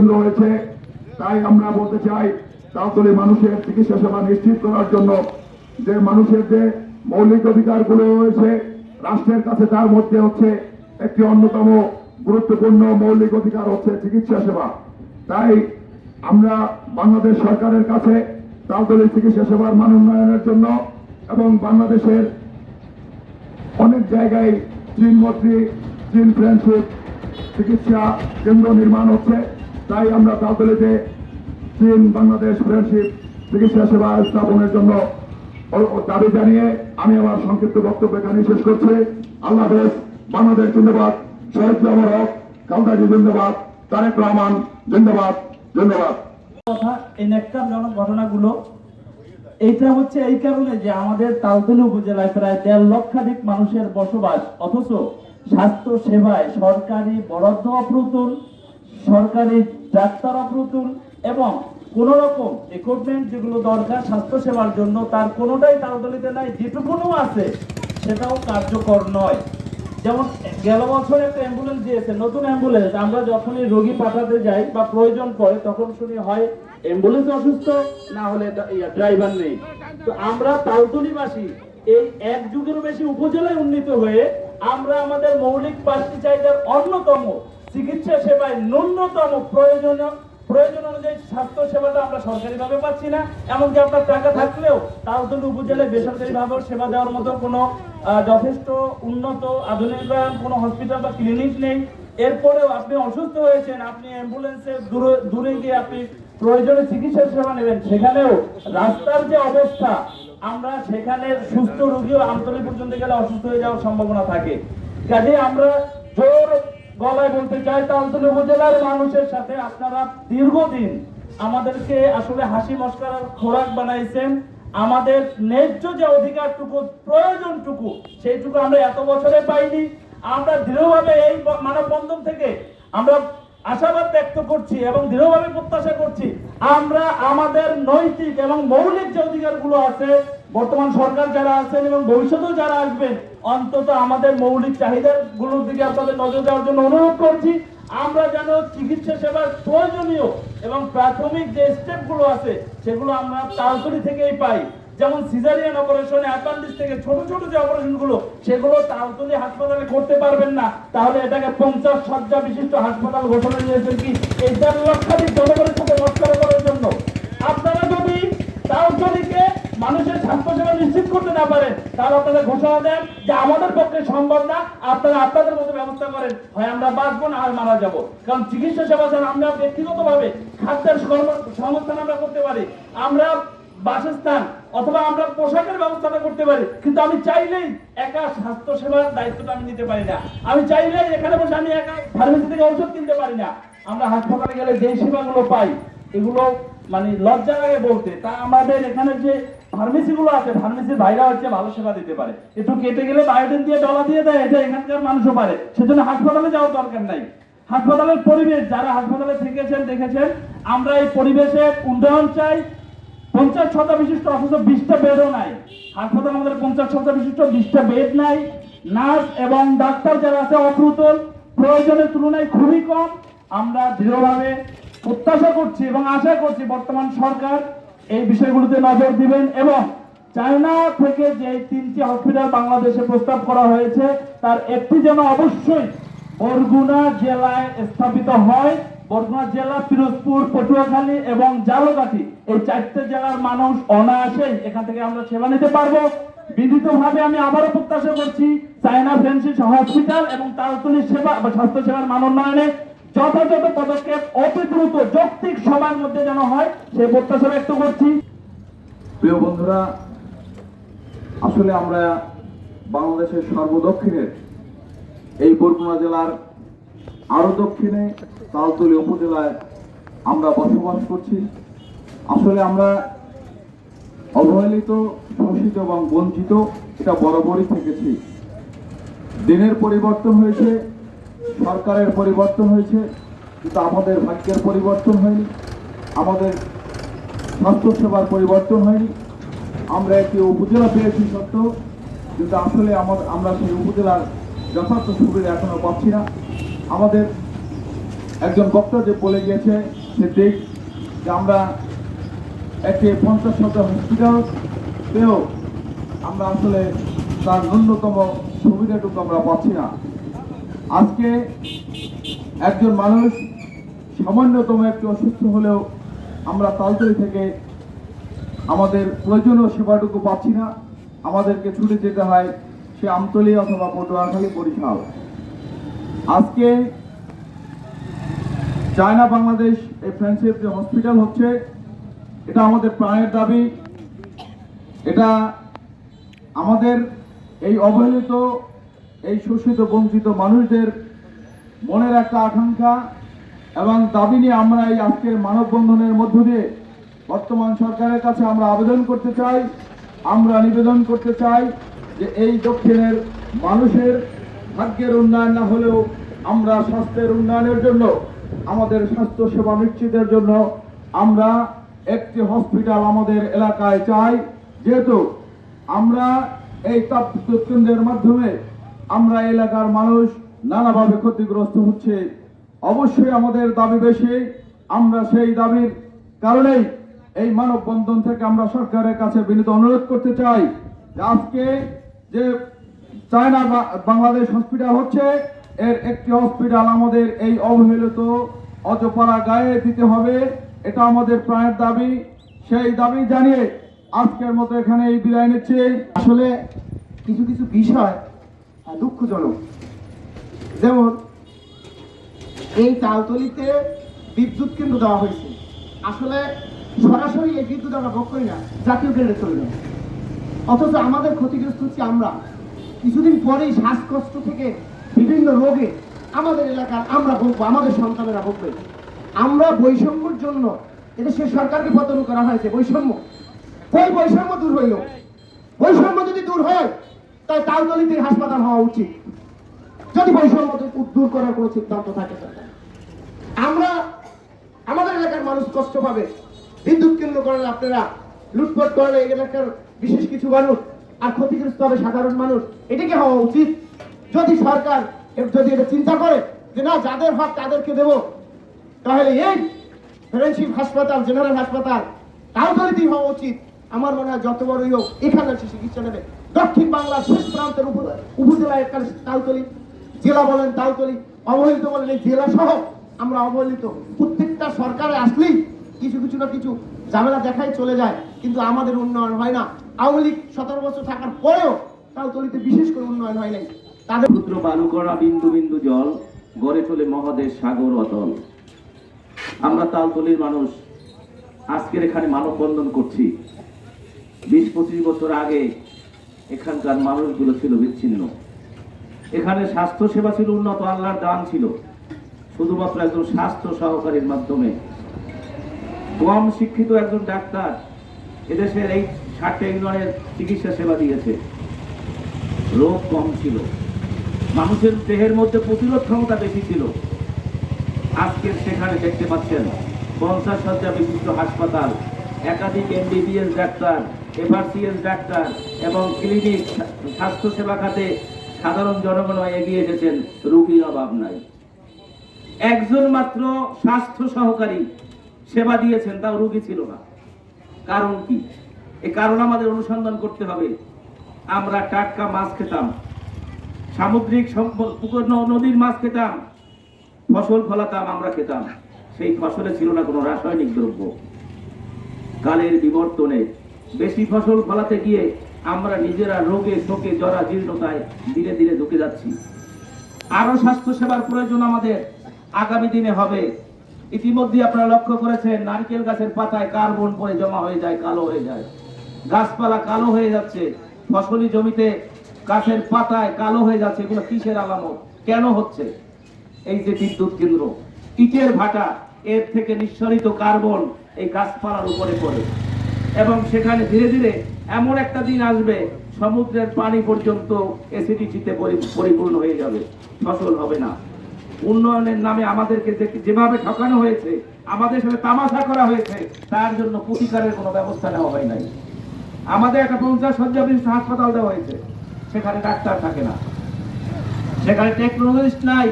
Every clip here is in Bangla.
হয়েছে। তাই আমরা বলতে চাই, তাহলে মানুষের চিকিৎসা সেবা নিশ্চিত করার জন্য যে মানুষের যে মৌলিক অধিকারগুলো রয়েছে, রাষ্ট্রের কাছে তার মধ্যে হচ্ছে একটি অন্যতম গুরুত্বপূর্ণ মৌলিক অধিকার হচ্ছে চিকিৎসা সেবা। তাই আমরা বাংলাদেশ সরকারের কাছে তাহলে চিকিৎসা সেবার মান উন্নয়নের জন্য এবং বাংলাদেশের অনেক জায়গায় চীন মৈত্রী, চীন ফ্রেন্ডশিপ চিকিৎসা কেন্দ্র নির্মাণ হচ্ছে। তাই আমরা তালতলিতে চীন, বাংলাদেশ ফ্রেন্ডশিপ চিকিৎসা সেবা স্থাপনের জন্য দাবি জানিয়ে আমি আমার সংক্ষিপ্ত বক্তব্য এখানে শেষ করছি। আল্লাহ হাফেজ, বাংলাদেশ জিন্দাবাদ, শহীদ জামর হক, কালদাজি জিন্দাবাদ, তারেক রহমান জিন্দাবাদ নেককারজনক ঘটনাগুলো, এইটা হচ্ছে এই কারণে যে আমাদের তালতলি উপজেলায় প্রায় দেড় লক্ষাধিক মানুষের বসবাস, অথচ স্বাস্থ্য সেবায় সরকারি বরাদ্দ অপ্রতুল। সরকারি ডাক্তার অপ্রতুল এবং কোন রকম ইকুইপমেন্ট যেগুলো দরকার স্বাস্থ্য সেবার জন্য, তার কোনোটাই তালতলিতে নাই, যেটুকুনও আছে, সেটাও কার্যকর নয়। যেমন গেল বছর একটা অ্যাম্বুলেন্স দিয়েছে, নতুন অ্যাম্বুলেন্স আমরা যখনই রোগী পাঠাতে যাই বা প্রয়োজন পড়ে, তখন শুনি, হয় অ্যাম্বুলেন্স অসুস্থ? না হলে ড্রাইভার নেই। তো আমরা তালতলিবাসী, এই এক যুগেরও বেশি উপজেলায় উন্নীত হয়ে, আমরা আমাদের মৌলিক পাঁচটি চাহিদার অন্যতম চিকিৎসা সেবায় ন্যূনতম প্রয়োজনীয়, প্রয়োজন অনুযায়ী স্বাস্থ্য সেবাটা আমরা সরকারি ভাবে পাচ্ছি না। এমনকি আপনার টাকা থাকলেও তালতলি উপজেলায় বেসরকারি ভাবেও সেবা দেওয়ার মতো কোনো যথেষ্ট উন্নত আধুনিকায়ন কোনো হসপিটাল বা ক্লিনিক নেই। এরপরেও আপনি অসুস্থ হয়েছেন, আপনি অ্যাম্বুলেন্সে দূরে দূরে গিয়ে আপনি প্রয়োজনে চিকিৎসা সেবা নেবেন, সেখানেও রাস্তার যে অবস্থা, আমরা সেখানে সুস্থ রোগীও আমতলি পর্যন্ত গেলে অসুস্থ হয়ে যাওয়ার সম্ভাবনা থাকে। কাজে আমরা জোর গলায় বলতে চাই, তালতলি উপজেলার মানুষের সাথে আপনারা দীর্ঘদিন আমাদেরকে আসলে হাসি মস্কার খোরাক বানাইছেন। আমাদের ন্যায্য যে অধিকারটুকু, প্রয়োজনটুকু, সেইটুকু আমরা এত বছরে পাইনি। আমরা দৃঢ়ভাবে এই মানববন্ধন থেকে আমরা আশাবাদ ব্যক্ত করছি এবং দৃঢ়ভাবে প্রত্যাশা করছি, আমরা আমাদের নৈতিক এবং মৌলিক যে অধিকারগুলো আছে বর্তমান সরকার যারা আছেন এবং ভবিষ্যতেও যারা আসবেন, অন্তত আমাদের মৌলিক চাহিদাগুলোর দিকে আপনাদের নজর দেওয়ার জন্য অনুরোধ করছি। আমরা যেন চিকিৎসা সেবার প্রয়োজনীয় এবং প্রাথমিক যে স্টেপগুলো আছে, সেগুলো আমরা তালতলি থেকেই পাই। যেমন সিজারিয়ান অপারেশন অ্যাপান্ডিস থেকে ছোট ছোট যে অপারেশনগুলো সেগুলো তালতলি হাসপাতালে করতে পারবেন না। তাহলে এটাকে পঞ্চাশ সজ্জা বিশিষ্ট হাসপাতাল ঘোষণা দিয়েছেন কি? দেড় লক্ষাধিক জনগণের সাথে মস্করা করার জন্য আপনারা যদি তালতলিকে মানুষের স্বাস্থ্য সেবা নিশ্চিত করতে না পারেন তাহলে আপনাদের ঘোষণা দেন যে আমাদের পক্ষে সম্ভব না, আপনারা আপনাদের মতো ব্যবস্থা করেন, হয় আমরা বাঁচবো না হয় মারা যাব। কারণ চিকিৎসা সেবা ছাড়া আমরা ব্যক্তিগতভাবে খাদ্যের সংস্থান আমরা করতে পারি, আমরা বাসস্থান অথবা আমরা পোশাকের ব্যবস্থাটা করতে পারি, কিন্তু আমি চাইলেই একা স্বাস্থ্য সেবার দায়িত্বটা আমি নিতে পারি না। আমি চাইলেই এখানে বসে আমি একা ফার্মেসি থেকে ঔষধ কিনতে পারি না। আমরা হাসপাতালে গেলে যে সেবাগুলো পাই, এগুলো মানে লজ্জা লাগে বলতে, তা আমাদের এখানে যে ফার্মেসি গুলো আছে, ফার্মেসির ভাইরা হচ্ছে ভালো সেবা দিতে পারে। একটু কেটে গেলে বায়োটিন দিয়ে ডলা দিয়ে দেয়, এটা এখানকার মানুষও পারে। সেজন্য হাসপাতালে যাওয়ার দরকার নাই। হাসপাতালের পরিবেশ, যারা হাসপাতালে থেকেছেন, দেখেছেন, আমরা এই পরিবেশে উন্নয়ন চাই। পঞ্চাশ ছটা বিশিষ্ট অথচ বিশটা বেডও নাই। হাসপাতাল আমাদের পঞ্চাশ ছটা বিশিষ্ট, বিশটা বেড নাই। নার্স এবং ডাক্তার যারা আছে, অপ্রতুল, প্রয়োজনের তুলনায় খুবই কম। আমরা দৃঢ়ভাবে প্রত্যাশা করছি এবং আশা করছি বর্তমান সরকার এই বিষয়গুলোতে নজর দিবেন এবং চায়না থেকে যে তিনটি হসপিটাল বাংলাদেশে প্রস্তাব করা হয়েছে, তার একটি যেন অবশ্যই বরগুনা জেলায় স্থাপিত হয়। বরগুনা জেলা, পিরোজপুর, পটুয়াখালী এবং জালকাঠি এই চারটে জেলার মানুষ অনায়াসেই এখান থেকে আমরা সেবা নিতে পারব। বিনীতভাবে আমি আবারও প্রত্যাশা করছি, চায়না ফ্রেন্সিস হসপিটাল এবং তালতলি সেবা বা স্বাস্থ্য সেবার মান উন্নয়নে যথাযথ পদক্ষেপ, অতি দ্রুত যৌক্তিক সময়ের মধ্যে যেন হয়, সেই প্রত্যাশা ব্যক্ত করছি। প্রিয় বন্ধুরা, আসলে আমরা বাংলাদেশের সর্বদক্ষিণের এই বরগুনা জেলার আরও দক্ষিণে, তালতলি উপজেলায় আমরা বসবাস করছি। আসলে আমরা অবহেলিত, শোষিত এবং বঞ্চিত, এটা বরাবরই থেকেছি। দিনের পরিবর্তন হয়েছে সরকারের পরিবর্তন হয়েছে, কিন্তু আমাদের ভাগ্যের পরিবর্তন হয়নি, আমাদের স্বাস্থ্যসেবার পরিবর্তন হয়নি। আমরা একটি উপজেলা পেয়েছি সত্য, কিন্তু আসলে আমাদের, আমরা সেই উপজেলার যথার্থ সুবিধা এখনও পাচ্ছি না। আমাদের একজন বক্তা যে বলে গিয়েছে সিদ্দিক যে আমরা একটি পঞ্চাশ শত হসপিটাল পেয়েও আমরা আসলে তার ন্যূনতম সুবিধাটুকু আমরা পাচ্ছি না। আজকে একজন মানুষ সামান্যতম একটু অসুস্থ হলেও আমরা তালতলি থেকে আমাদের প্রয়োজনীয় সেবাটুকু পাচ্ছি না। আমাদেরকে ছুটে যেতে হয় সে আমতলি অথবা পটুয়াখালী বরিশাল। আজকে চায়না বাংলাদেশ এই ফ্রেন্ডশিপ যে হসপিটাল হচ্ছে, এটা আমাদের প্রাণের দাবি। এটা আমাদের এই অবহেলিত এই শোষিত বঞ্চিত মানুষদের মনের একটা আকাঙ্ক্ষা এবং দাবি নিয়ে আমরা এই আজকের মানববন্ধনের মধ্য দিয়ে বর্তমান সরকারের কাছে আমরা আবেদন করতে চাই, আমরা নিবেদন করতে চাই যে এই দক্ষিণের মানুষের ভাগ্যের উন্নয়ন না হলেও আমরা স্বাস্থ্যের উন্নয়নের জন্য, আমাদের স্বাস্থ্য সেবা নিশ্চিতের জন্য আমরা একটি হসপিটাল আমাদের এলাকায় চাই। যেহেতু আমরা এই তাপ কেন্দ্রের মাধ্যমে আমরা এলাকার মানুষ নানাভাবে ক্ষতিগ্রস্ত হচ্ছে। অবশ্যই আমাদের দাবি বেশি, আমরা সেই দাবির কারণেই এই মানববন্ধন থেকে আমরা সরকারের কাছে বিনীত অনুরোধ করতে চাই আজকে যে চায়না বাংলাদেশ হসপিটাল হচ্ছে, এর একটি হসপিটাল আমাদের এই অবহেলিত অজপাড়া গায়ে দিতে হবে, এটা আমাদের প্রাণের দাবি। সেই দাবি জানিয়ে আজকের মতো এখানে এই বিদায় নিচ্ছে। আসলে কিছু কিছু বিষয় দুঃখজনক। যেমন, এই তালতলিতে বিদ্যুৎ কেন্দ্র দেওয়া হয়েছে। আসলে সরাসরি এই বিদ্যুৎ আমরা ভোগ করি না, জাতীয় গ্রেডে চলে যায় অথচ আমাদের ক্ষতিগ্রস্ত হচ্ছে আমরা। কিছুদিন পরেই শ্বাসকষ্ট থেকে বিভিন্ন রোগে আমাদের এলাকার আমরা ভুগবো, আমাদের সন্তানেরা ভুগবে। আমরা বৈষম্যর জন্য এদেশের সরকারকে পতন করা হয়েছে, বৈষম্য। কই বৈষম্য দূর হইল? বৈষম্য যদি দূর হয় তাই তালতলিতে হাসপাতাল হওয়া উচিত। যদি বৈষম্য দূর- করার কোনো সিদ্ধান্ত থাকে আমরা আমাদের এলাকার মানুষ কষ্ট পাবে। বিদ্যুৎ কেন্দ্র করলে আপনারা লুটপাট করলে এই এলাকার বিশেষ কিছু মানুষ আর ক্ষতিগ্রস্ত হবে সাধারণ মানুষ, এটাকে হওয়া উচিত। যদি সরকার যদি এটা চিন্তা করে যে না, যাদের হক তাদেরকে দেব, তাহলে এই ফ্রেন্ডশিপ হাসপাতাল, জেনারেল হাসপাতাল তালতলিতেই হওয়া উচিত। আমার মনে হয় যত বড়ই হোক এখানে এসে চিকিৎসা নেবে দক্ষিণ বাংলার শেষ প্রান্তের উপ- উপজেলায় একটা তালতলি, জেলা বলেন তালতলি, অবহেলিত বলেন এই জেলা সহ আমরা অবহেলিত। প্রত্যেকটা সরকারে আসলেই কিছু কিছু না কিছু ঝামেলা দেখাই চলে যায়, কিন্তু আমাদের উন্নয়ন হয় না। আওয়ামী লীগ সতেরো বছর থাকার পরেও তালতলিতে বিশেষ করে উন্নয়ন হয় নাই। তাদের ক্ষুদ্র বালুকণা বিন্দু বিন্দু জল, গড়ে তোলে মহাদেশ সাগর অতল। আমরা তালতলির মানুষ, আজকের এখানে মানববন্ধন করছি। বিশ পঁচিশ বছর আগে এখানকার মানুষগুলো ছিল বিচ্ছিন্ন। এখানে স্বাস্থ্য সেবা ছিল উন্নত, আল্লাহর দান ছিল। শুধুমাত্র একজন স্বাস্থ্য সহকারীর মাধ্যমে। কম শিক্ষিত একজন ডাক্তার এদেশের এই ষাটটা ইউনিয়নের চিকিৎসা সেবা দিয়েছে। রোগ কম ছিল। মানুষের দেহের মধ্যে প্রতিরোধ ক্ষমতা বেশি ছিল। আজকে সেখানে দেখতে পাচ্ছেন, পঞ্চাশ শয্যা বিশিষ্ট হাসপাতাল, একাধিক এমবিবিএস ডাক্তার এফআরসিএস ডাক্তার এবং ক্লিনিক স্বাস্থ্য সেবা খাতে সাধারণ জনগণ এগিয়ে এসেছেন রোগীর অভাব নাই। একজন মাত্র স্বাস্থ্য সহকারী সেবা দিয়েছেন, তাও রোগী ছিল না। কারণ কি? এ কারণ আমাদের অনুসন্ধান করতে হবে। আমরা টাটকা মাছ খেতাম, সামুদ্রিক পুকুর নদীর মাছ খেতাম, ফসল ফলাতাম, আমরা খেতাম। সেই ফসলে ছিল না কোনো রাসায়নিক দ্রব্য। কালের বিবর্তনে বেশি ফসল ফলাতে গিয়ে আমরা নিজেরা রোগে শোকে জরা জীর্ণতায় ধীরে ধীরে ঢুকে যাচ্ছি। আরও স্বাস্থ্য সেবার প্রয়োজন আমাদের আগামী দিনে হবে। ইতিমধ্যে আপনারা লক্ষ্য করেছেন, নারকেল গাছের পাতায় কার্বন পরে জমা হয়ে যায়, কালো হয়ে যায়। গাছপালা কালো হয়ে যাচ্ছে। ফসলি জমিতে গাছের পাতায় কালো হয়ে যাচ্ছে। এগুলো কিসের আলামত? কেন হচ্ছে? এই যে বিদ্যুৎ কেন্দ্র, ইটের ভাটা, এর থেকে নিঃসরিত কার্বন এই গাছপালার উপরে পড়ে। এবং সেখানে ধীরে ধীরে এমন একটা দিন আসবে, সমুদ্রের পানি পর্যন্ত অ্যাসিডিটিতে পরিপূর্ণ হয়ে যাবে, ফসল হবে না। উন্নয়নের নামে আমাদেরকে যেভাবে ঠকানো হয়েছে, আমাদের সাথে তামাশা করা হয়েছে, তার জন্য প্রতিকারের কোনো ব্যবস্থা নেওয়া হয় নাই। আমাদের একটা পঞ্চাশ শয্যা বিশিষ্ট হাসপাতাল দেওয়া হয়েছে, সেখানে ডাক্তার থাকে না। সেখানে টেকনোলজিস্ট নাই,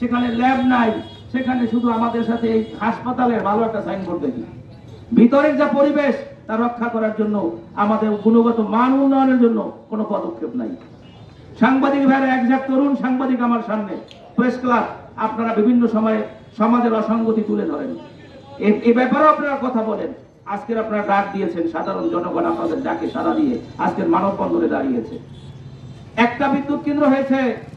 সেখানে ল্যাব নাই, সেখানে শুধু আমাদের সাথে এই হাসপাতালের ভালো একটা সাইনবোর্ড দেখি। ভিতরের যা পরিবেশ, তা রক্ষা করার জন্য আমাদের গুণগত মান উন্নয়নের জন্য কোনো পদক্ষেপ নাই। সাংবাদিক ভাইরা একজাক তরুণ সাংবাদিক আমার সামনে প্রেস ক্লাব আপনারা বিভিন্ন সময়ে সমাজের অসঙ্গতি তুলে ধরেন। এ- এ ব্যাপারেও আপনারা কথা বলেন। আজকের আপনারা ডাক দিয়েছেন, সাধারণ জনগণ আপনাদের ডাকে সাড়া দিয়ে আজকের মানববন্ধনে দাঁড়িয়েছে। একটা বিদ্যুৎ কেন্দ্র হয়েছে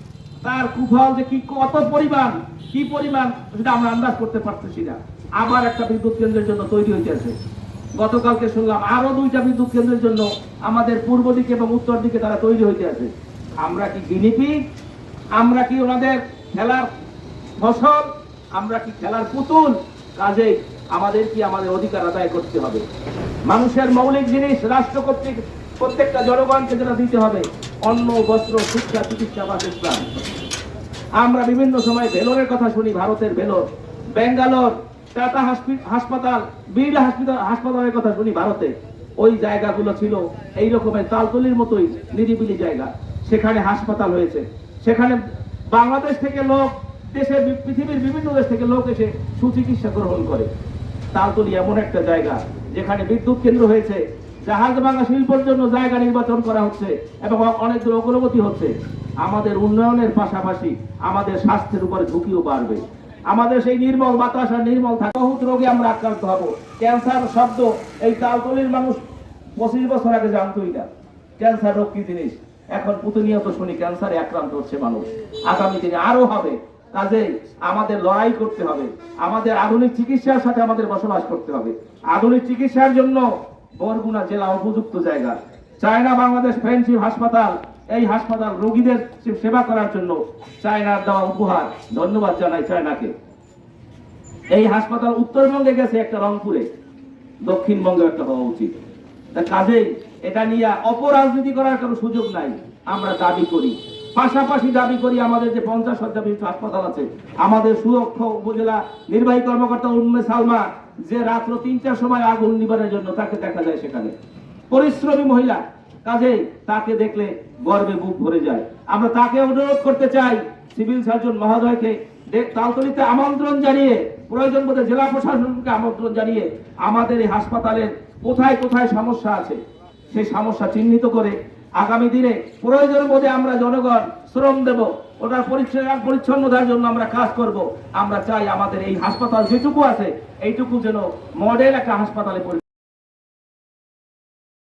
তার কুফল যে কি কত পরিমাণ, কি পরিমাণ, সেটা আমরা আন্দাজ করতে পারতেছি না। আবার একটা বিদ্যুৎ কেন্দ্রের জন্য তৈরি হইতেছে গতকালকে শুনলাম আরও দুইটা বিদ্যুৎ কেন্দ্রের জন্য আমাদের পূর্ব দিকে এবং উত্তর দিকে তারা তৈরি হইতে আছে। আমরা কি গিনিপি আমরা কি ওনাদের খেলার ফসল? আমরা কি খেলার পুতুল? কাজেই আমাদের কি আমাদের অধিকার আদায় করতে হবে। মানুষের মৌলিক জিনিস রাষ্ট্র কর্তৃক প্রত্যেকটা জনগণকে যেটা দিতে হবে অন্ন, বস্ত্র, শিক্ষা, চিকিৎসা বাসস্থান আমরা বিভিন্ন সময় ভেলোরের কথা শুনি, ভারতের ভেলোর ব্যাঙ্গালোর, টাটা হাসপাতাল বিড়লা হাসপাতাল হাসপাতালের কথা শুনি ভারতে। ওই জায়গাগুলো ছিল এই রকমের তালতলির মতোই নিরিবিলি জায়গা। সেখানে হাসপাতাল হয়েছে। সেখানে বাংলাদেশ থেকে লোক দেশে পৃথিবীর বিভিন্ন দেশ থেকে লোক এসে সুচিকিৎসা গ্রহণ করে। তালতলি এমন একটা জায়গা যেখানে বিদ্যুৎ কেন্দ্র হয়েছে। জাহাজ ভাঙা শিল্পের জন্য জায়গা নির্বাচন করা হচ্ছে এবং অনেক দূর অগ্রগতি হচ্ছে, আমাদের উন্নয়নের পাশাপাশি আমাদের স্বাস্থ্যের উপরে ঝুঁকিও বাড়বে। আমাদের সেই নির্মল বাতাস আর নির্মল থাকা বহুত রোগে আমরা আক্রান্ত হব। ক্যান্সার শব্দ, এই তালতলির মানুষ পঁচিশ বছর আগে জানতোই না। ক্যান্সার রোগ কি জিনিস? এখন প্রতিনিয়ত শুনি ক্যান্সারে আক্রান্ত হচ্ছে মানুষ। আগামী দিনে আরও হবে। কাজে আমাদের লড়াই করতে হবে। আমাদের আধুনিক চিকিৎসার সাথে আমাদের বসবাস করতে হবে। আধুনিক চিকিৎসার জন্য বরগুনা জেলা উপযুক্ত জায়গা। চায়না, বাংলাদেশ ফ্রেন্ডশিপ হাসপাতাল, এই হাসপাতাল রোগীদের সেবা করার জন্য চায়নার দেওয়া উপহার। ধন্যবাদ জানাই চায়নাকে। এই হাসপাতাল উত্তরবঙ্গে গেছে একটা রংপুরে। দক্ষিণবঙ্গে একটা হওয়া উচিত। কাজেই এটা নিয়ে অপরাজনীতি করার কোনো সুযোগ নাই। আমরা দাবি করি। পাশাপাশি দাবি করি আমাদের যে পঞ্চাশ বিশিষ্ট হাসপাতাল আছে, আমাদের সুরক্ষ উপজেলা নির্বাহী কর্মকর্তা উন্মে সালমা যে রাত্র তিনটার সময় আগুন নিবারের জন্য তাকে দেখা যায় সেখানে। পরিশ্রমী মহিলা, কাজেই তাকে দেখলে গর্বে বুক ভরে যায়। আমরা তাকে অনুরোধ করতে চাই, সিভিল সার্জন মহোদয়কে তালতলিতে আমন্ত্রণ জানিয়ে, প্রয়োজন বোধে জেলা প্রশাসনকে আমন্ত্রণ জানিয়ে আমাদের এই হাসপাতালের কোথায় কোথায় সমস্যা আছে, সেই সমস্যা চিহ্নিত করে আগামী দিনে প্রয়োজন বোধে আমরা জনগণ শ্রম দেব। ওটার পরিষ্কার পরিচ্ছন্নতার জন্য আমরা কাজ করব। আমরা চাই আমাদের এই হাসপাতাল যেটুকু আছে, এইটুকু যেন মডেল একটা হাসপাতালে পরি-